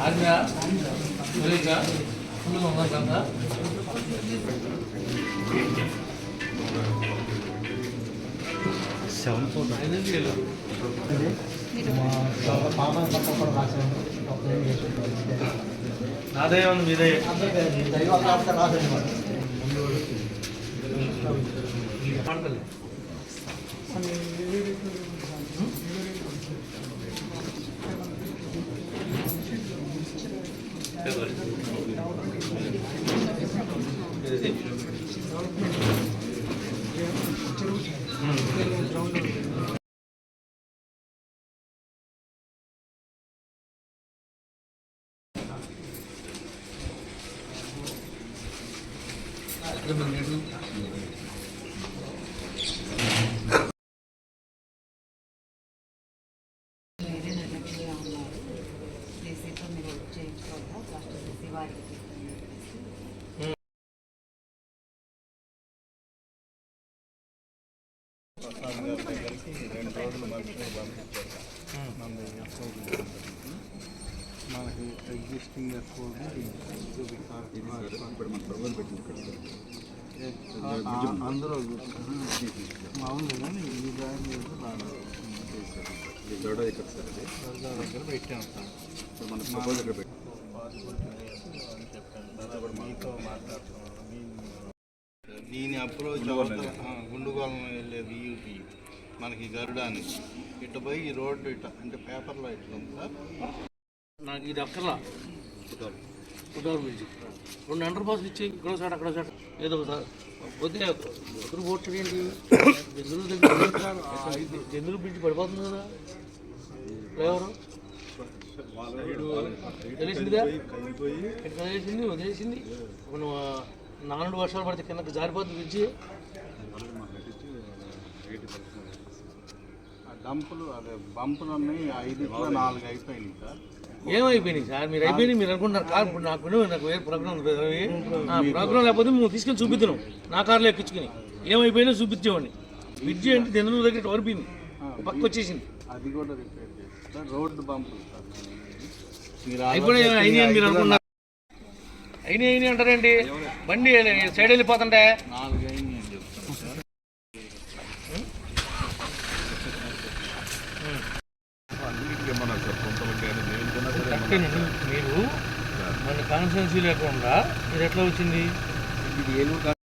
ఆర్మీయా పోలీసా ఫుల్గా ఉన్నారు కదా సెవెన్ ఫోర్ 마음만 바꿔서 가서 걱정이 나대현 미래 나대는 거. సీసీ వారికి చెప్పండి చెప్పేసి మనకి ఎగ్జిస్టింగ్ అకౌంట్ అందులో మామూలుగా కానీ ఈ దగ్గర సార్ మీతో మాట్లాడుతున్నాం దీని అప్రోచ్ గుండుగోళం వెళ్ళే వియూపీ మనకి గరుడాని ఇటు పోయి ఈ రోడ్డు ఇట అంటే పేపర్లో ఇట్లా ఉంది సార్. నాకు ఇది అక్కర్లా. కుటారు బ్రిడ్జి రెండు అండర్ పాస్ ఇచ్చి ఇక్కడ సార్ అక్కడ సార్. ఏదో సార్. పోతే ఒకరు పోర్చడం ఏంటి? జందులు దగ్గర జందులు బ్రిడ్జ్ పడిపోతుంది కదా. డ్రైవరు. తెలిసిందిగా ఎక్కడ వదిలేసింది వదిలేసింది. నాలుగు వర్షాలు పడితే కిందకి జారిపోతుంది బ్రిడ్జి. ఆ డంపులు అదే బంపులు ఉన్నాయి ఐదు నాలుగు అయిపోయినాయి సార్. ఏమైపోయినాయి సార్? మీరు అయిపోయినాయి మీరు అనుకుంటున్నారు. కార్ ఇప్పుడు నాకు నాకు వేరే ప్రోగ్రామ్ ప్రోగ్రామ్ లేకపోతే మేము తీసుకెళ్ళి చూపిద్దాం నా కార్లో ఎక్కించుకుని. ఏమైపోయినా చూపించేవాడిని. బ్రిడ్జి అంటే దెందులు దగ్గర వరిపోయింది పక్క వచ్చేసింది. అది కూడా రోడ్డు సార్. మీరు అయిపోయి అయినాయి అని మీరు అనుకున్నారు? అయినాయి అయినాయి అంటారేంటి? బండి సైడ్ వెళ్ళిపోతుంటే నాలుగు అయినాయి అని చెప్తాను సార్ కరెక్టేనండి మీరు మన కాన్స్టిట్యున్సీ లేకుండా ఇది ఎట్లా వచ్చింది?